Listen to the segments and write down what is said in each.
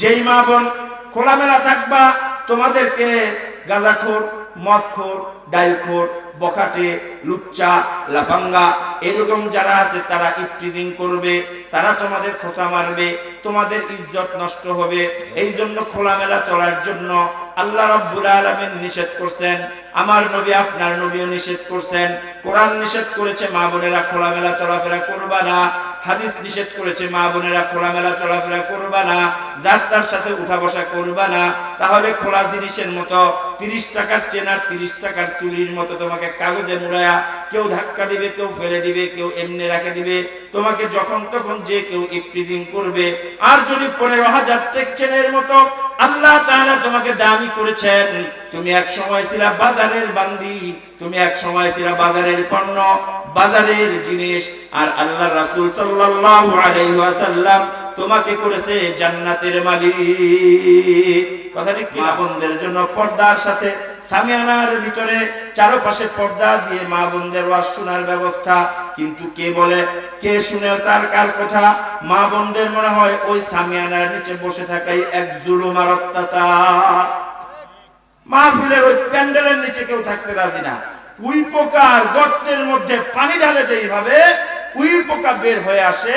যেই মা বোন খোলামেলা থাকবা, তোমাদেরকে গাঁজাখোর, মদখোর ডাইলখোর বখাটে, লুচ্চা, লাফাঙ্গা, এরকম যারা আছে তারা ইফটিজিং করবে, তারা তোমাদের খোসা মারবে, তোমাদের ইজ্জত নষ্ট হবে। এই জন্য খোলামেলা চলার জন্য আল্লাহ রাব্বুল আলামিন নিষেধ করছেন, আমার নবী আপনার নবীও নিষেধ করছেন, কোরআন নিষেধ করেছে, মা বোনেরা খোলামেলা চলাফেরা করবা না। হাদিস নিষেধ করেছে, মা বোনেরা খোলামেলা চলাফেরা করবা না, যার তার সাথে উঠা বসা করবা না, তাহলে খোলা জিনিসের মতো, তিরিশ টাকার চেনার তিরিশ টাকার চুরির মতো তোমাকে কাগজে মুড়ায়া কেউ ধাক্কা দিবে, কেউ ফেলে দিবে, কেউ এমনি রাখে দিবে, তোমাকে যখন তখন যে কেউ ইফটিজিং করবে। আর যদি পনেরো হাজার টেক চেনের মতো আল্লাহ তাআলা তোমাকে দামি করেছেন, তুমি এক সময় ছিলা বাজারের বান্দি, তুমি এক সময় ছিলা বাজারের পণ্য বাজারের জিনিস আর আল্লাহ রাসূল সাল্লাল্লাহু আলাইহি ওয়াসাল্লাম তোমাকে করেছে জান্নাতের মালিক। কথাটি মা বোনদের জন্য পর্দার সাথে সামিয়ানার ভিতরে চারপাশে পর্দা দিয়ে মা বোনদের ওয়াজ শোনার ব্যবস্থা। কিন্তু কে বলে কে শুনে তার কার কথা? মা বোনদের মনে হয় ওই সামিয়ানার নিচে বসে থাকাই এক জুলুম আর অত্যাচার। মাহফিলের ওই প্যান্ডেলের নিচে কেউ থাকতে রাজি না। উই পোকার গর্তের মধ্যে পানি ঢালে যেইভাবে উই পোকা বের হয়ে আসে,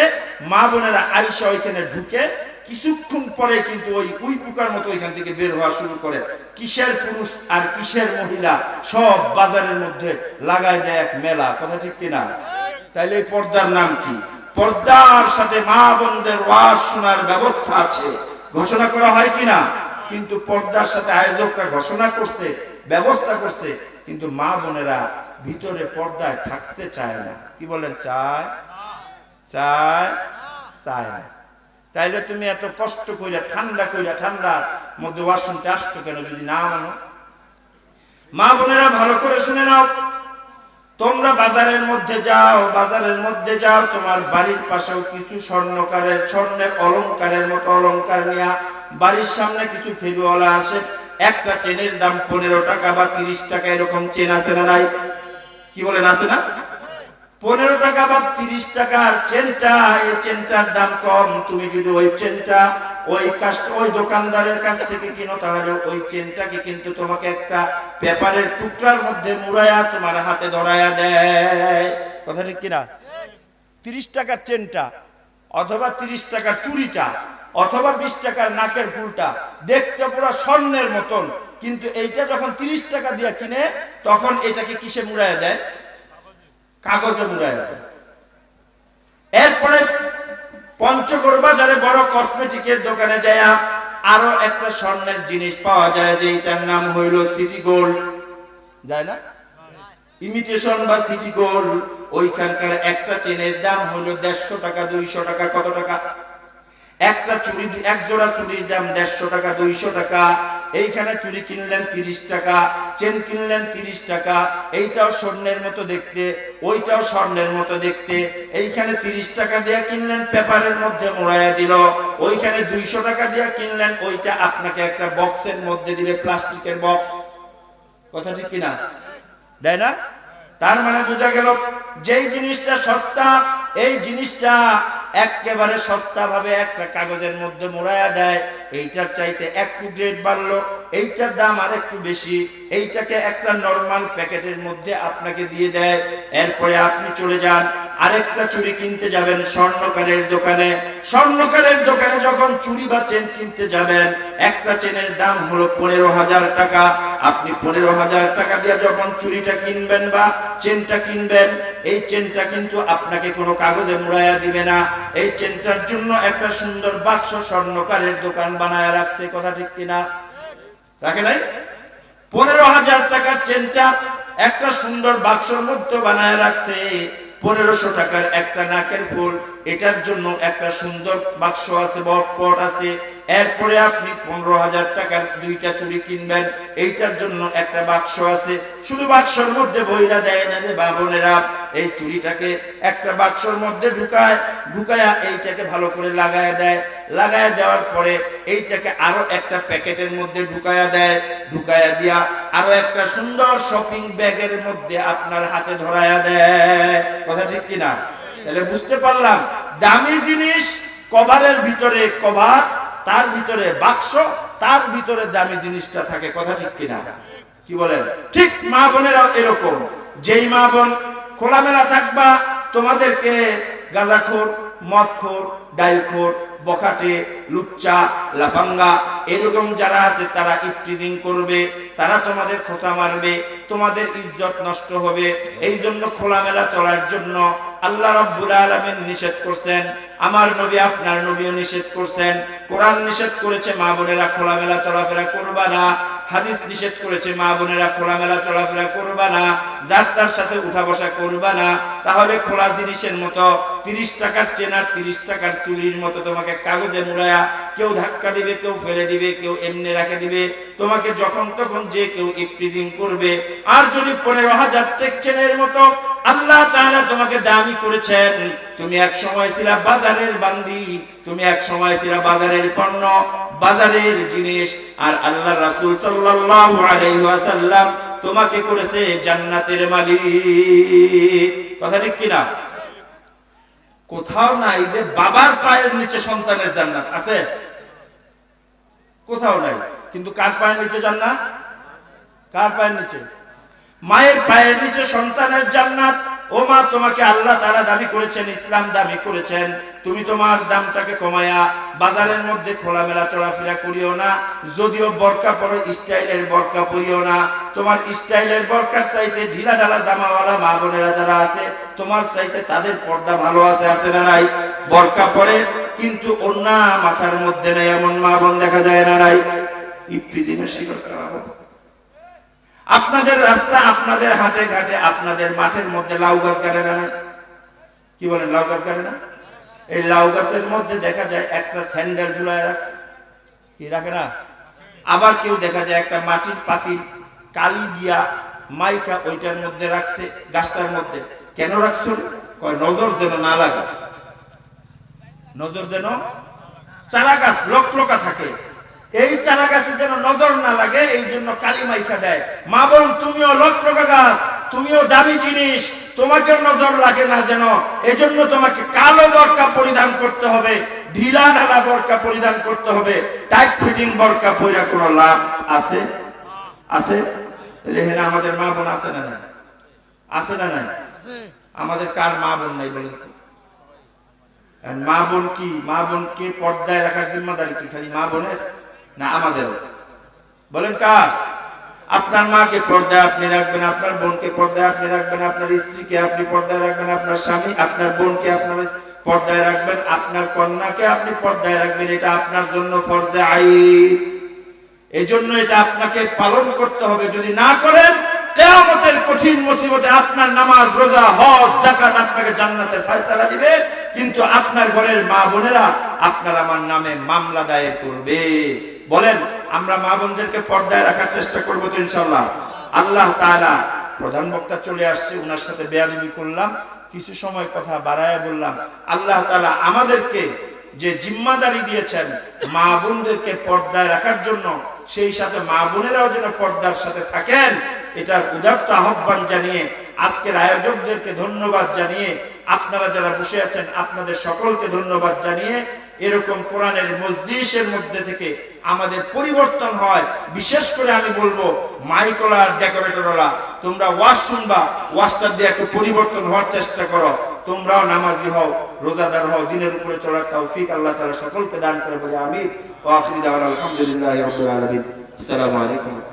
মা বোনেরা আইসা ওইখানে ঢুকে কিছুক্ষণ পরে কিন্তু ওই উই পোকার মতো ওইখান থেকে বের হওয়া শুরু করে। কিসের পুরুষ আর কিসের মহিলা সব বাজারের মধ্যে লাগায় দেয় এক মেলা, কথা ঠিক কিনা? তাইলে পর্দার নাম কি? পর্দার সাথে মা বোনদের ওয়াজ শোনার ব্যবস্থা আছে। ঘোষণা করা হয় কিনা? কিন্তু পর্দার সাথে আয়োজকরা ঘোষণা করছে, ব্যবস্থা করছে কিন্তু মা বোনেরা ভিতরে পর্দায় থাকতে চায় না। কি বলেন, চায়? চায়? চায় না। তাইলে তুমি এত কষ্ট কইরা, ঠান্ডা কইরা ঠান্ডার মধ্যে ওয়াজ শুনতে আসছো কেন যদি না মানো? মা বোনেরা ভালো করে শুনে নাও। তোমরা বাজারের মধ্যে যাও, বাজারের মধ্যে যাও, তোমার বাড়ির পাশেও কিছু স্বর্ণকারের, স্বর্ণের অলংকারের মতো অলংকার নিয়া বাড়ির সামনে কিছু ফেরিওয়ালা আসে একটা চেনের দাম পনেরো টাকা বা তিরিশ টাকা এরকম চেন আছে না নাই? কি বলেন, আছে না? পনেরো টাকা বা তিরিশ টাকার চেনটা, এই চেনটার দাম কম। তুমি যদি ওই চেনটা ওই ওই দোকানদারের কাছ থেকে কিনো, তাহলে ওই চেনটাকে কিন্তু তোমাকে একটা পেপারের টুকরার মধ্যে মুড়াইয়া তোমার হাতে ধরাইয়া দেয়। কথা ঠিক কিনা? তিরিশ টাকার চেনটা অথবা তিরিশ টাকার চুরিটা অথবা বিশ টাকার নাকের ফুলটা। দেখতে পুরো স্বর্ণের মতন। কিন্তু এইটা যখন তিরিশ টাকা দিয়ে কিনে, তখন এটাকে কিসে মুড়াইয়া দেয়? কাগজে মুড়ায় দেয়। এরপরে পঞ্চগড় বাজারে বড় কসমেটিকের দোকানে যায় আরও একটা স্বর্ণের জিনিস পাওয়া যায় যে এটার নাম হইল সিটি গোল্ড। যায় না? ইমিটেশন বা সিটি গোল্ড। ওইখানকার একটা চেনের দাম হইল দেড়শো টাকা, দুইশো টাকা, কত টাকা? একটা চুরি, এক জোড়া চুরির দাম দেড়শো টাকা, দুইশো টাকা। এইখানে চুরি কিনলেন তিরিশ টাকা, চেন কিনলেন তিরিশ টাকা, এইটাও স্বর্ণের মতো দেখতে, ওইটাও স্বর্ণের মতো দেখতে। এইখানে তিরিশ টাকা দিয়ে কিনলেন, পেপারের মধ্যে মোড়াইয়া দিল। ওইখানে দুইশো টাকা দিয়ে কিনলেন, ওইটা আপনাকে একটা বক্সের মধ্যে দিবে, প্লাস্টিকের বক্স। কথা ঠিক কিনা? দেয় না? তার মানে বোঝা গেল, যেই জিনিসটা সস্তা, এই জিনিসটা একেবারে সস্তা ভাবে একটা কাগজের মধ্যে মোড়ায়া দেয়, এইটার চাইতে একটু গ্রেড বাড়লো, এইটার দাম আর একটু বেশি, এইটাকে একটা নর্মাল প্যাকেটের মধ্যে আপনাকে দিয়ে দেয়, এরপরে আপনি চলে যান আরেকটা চুরি কিনতে যাবেন স্বর্ণকারের দোকানে। স্বর্ণকারের দোকানে যখন চুরি বা চেন কিনতে যাবেন, একটা চেনের দাম হলো পনেরো হাজার টাকা। আপনি পনেরো হাজার টাকা দিয়ে যখন চুরিটা কিনবেন বা চেনটা কিনবেন, এই চেনটা কিন্তু আপনাকে কোনো কাগজে মুড়াইয়া দিবে না। এই চেনটার জন্য একটা সুন্দর বাক্স স্বর্ণকারের দোকান বানায় রাখছে, কথা ঠিক কিনা? রাখে নাই? পনেরো হাজার টাকার চেনটা একটা সুন্দর বাক্সর মধ্যে বানায় রাখছে। পনেরোশো টাকার একটা নাকের ফুল এটার জন্য একটা সুন্দর বাক্স আছে পট আছে। এরপরে আপনি পনেরো হাজার টাকার দুইটা চুরি কিনবেন, এইটার জন্য একটা বাক্স আছে। শুধু বাক্সর মধ্যে বইরা দেয় না যে বাবনেরা, এই চুরিটাকে একটা বাক্সর মধ্যে ঢুকায়, ঢুকায়া এইটাকে ভালো করে লাগায় দেয়। লাগায় দেওয়ার পরে এইটাকে আরও একটা প্যাকেটের মধ্যে ঢুকায়া দেয়। ঢুকায়া দিয়া আরও একটা সুন্দর শপিং ব্যাগের মধ্যে আপনার হাতে ধরায়া দেয়। কথা ঠিক কিনা? তাহলে বুঝতে পারলাম, দামি জিনিস কভারের ভিতরে কভার, তার ভিতরে বাক্স, তার ভিতরে দামি জিনিসটা থাকে, কথা ঠিক কিনা? কি বলেন? ঠিক মা বোনেরাও এরকম। যেই মা বোন খোলামেলা থাকবা, তোমাদেরকে গাঁজাখোর, মদখোর, ডাইলখোর, বখাটে, লুচ্চা, লাফাঙ্গা, এরকম যারা আছে, তারা ইফটিজিং করবে, তারা তোমাদের খোসা মারবে, তোমাদের ইজ্জত নষ্ট হবে। এই জন্য খোলামেলা চলার জন্য আল্লাহ রাব্বুল আলামিন নিষেধ করছেন, আমার নবী আপনার নবীও নিষেধ করছেন, কোরআন নিষেধ করেছে, মা বোনেরা খোলামেলা চলাফেরা করবা না, হাদিস নিষেধ করেছে, মা বোনেরা খোলামেলা চলাফেরা করবা না, যার তার সাথে উঠা বসা করবা না, তাহলে খোলা জিনিসের মতো, তিরিশ টাকার চেনার তিরিশ টাকার চুরির মতো তোমাকে কাগজে মুড়ায়া, কেউ ধাক্কা দিবে, কেউ ফেলে দিবে, কেউ এমনি রাখে দিবে, তোমাকে যখন তখন যে কেউ ইফটিজিং করবে, আর যদি পনেরো হাজার টেক চেনের মতো আল্লাহ তাআলা তোমাকে দামি করেছেন, তুমি এক সময় ছিলা বাজারের বান্দি, তুমি এক সময় ছিলা বাজারের পণ্য, বাজারের জিনিস, আর আল্লাহ রাসূল সাল্লাল্লাহু আলাইহি ওয়াসাল্লাম তোমাকে করেছে জান্নাতের মালিক। কথা ঠিক কিনা? কোথাও নাই যে বাবার পায়ের নিচে সন্তানের জান্নাত, আছে? কোথাও নাই। কিন্তু কার পায়ের নিচে জান্নাত? কার পায়ের নিচে? মায়ের পায়ের নিচে সন্তানের জান্নাত। ও মা, তোমাকে আল্লাহ তারা দাবি করেছেন, ইসলাম দাবি করেছেন। তুমি তোমার দামটাকে কমায়া বাজারের মধ্যে খোলামেলা চলাফেরা করিও না, যদিও বরকা পরো, স্টাইলের বরকা পরিও না। তোমার স্টাইলের বরকার চাইতে ঢিলা ঢালা জামাওয়ালা মা বোনেরা যারা আছে, তোমার চাইতে তাদের পর্দা ভালো আছে আছে না নাই? বরকা পরে, কিন্তু অন্য মাথার মধ্যে নেই, এমন মা বোন দেখা যায় না নাই? ইফ্রিজিমের শিকার করা হবে। আপনাদের রাস্তা, আপনাদের হাটে ঘাটে, আপনাদের মাঠের মধ্যে লাউ গাছ গাড়ে না কি বলেন, লাউ গাছ গাড়ে না? এই লাউ গাছের মধ্যে দেখা যায় একটা স্যান্ডেল ঝুলায় রাখছে কি রাখে না? আবার কেউ দেখা যায় একটা মাটির পাতিল কালি দিয়া মাইকা ওইটার মধ্যে রাখছে, গাছটার মধ্যে। কেন রাখছো? কয়, নজর যেন না লাগে। নজর যেন চারা গাছ লোক লোকা থাকে। এই চারা গাছে যেন নজর না লাগে, এই জন্য কালী মাইকা দেয়। মা বোন, তুমিও লোক লোকা গাছ, তুমিও দামি জিনিস, তোমাকেও নজর লাগে না যেন। এজন্য তোমাকে কালো বরকা পরিধান করতে হবে, ঢিলা ঢালা বরকা পরিধান করতে হবে টাইট ফিটিং বরকা পরিরা কোনো লাভ আছে? আছে? এখানে আমাদের মা বোন আছে না নাই? আছে না নাই? আমাদের কার মা বোন নাই বলেন মা বোন কি? মা বোনকে পর্দায় রাখার জিম্মাদারি কি? খালি মা বোনের? না, আমাদের বলেন কার? আপনার মাকে পর্দায় আপনি রাখবেন, আপনার বোনকে পর্দায় আপনি রাখবেন, আপনার স্ত্রীকে আপনি পর্দায় রাখবেন, আপনার স্বামী, আপনার বোনকে আপনার পর্দায় রাখবেন, আপনার কন্যাকে আপনি পর্দায় রাখবেন, এটা আপনার জন্য ফরজে আই এই জন্য এটা আপনাকে পালন করতে হবে। যদি না করেন, কেয়ামতের কঠিন মুসিবতে আপনার নামাজ, রোজা, হজ জাকাত আপনাকে জান্নাতের ফয়সালা দিবে। কিন্তু আপনার ঘরের মা বোনেরা আপনার আমার নামে মামলা দায়ের করবে। বলেন, আমরা মা বোনদেরকে পর্দায় রাখার চেষ্টা করব তো ইনশাল্লাহ আল্লাহ তাআলা প্রধান বক্তা চলে আসছে ওনার সাথে বেয়াদবি করলাম, কিছু সময় কথা বাড়ায় বললাম। আল্লাহ তালা আমাদেরকে যে জিম্মাদারি দিয়েছেন মা বোনদেরকে পর্দায় রাখার জন্য, সেই সাথে মা বোনেরাও যেন পর্দার সাথে থাকেন, এটার উদাত্ত আহ্বান জানিয়ে, আজকের আয়োজকদেরকে ধন্যবাদ জানিয়ে, আপনারা যারা বসে আছেন, আপনাদের সকলকে ধন্যবাদ জানিয়ে এরকম কোরআনের মজলিসের মধ্যে থেকে আমাদের পরিবর্তন হয়। বিশেষ করে আমি বলব, মাইকলা ডেকোরেটররা তোমরা ওয়াজ শুনবা, ওয়াজটা দিয়ে একটু পরিবর্তন হওয়ার চেষ্টা করো। তোমরাও নামাজি হও, রোজাদার হও, দিনের উপরে চলার তৌফিক আল্লাহ তাআলা সকলকে দান করে বলে আমি ওয়া আখিরি দাওয়ানা আলহামদুলিল্লাহি রাব্বিল আলামিন। আসসালামু আলাইকুম।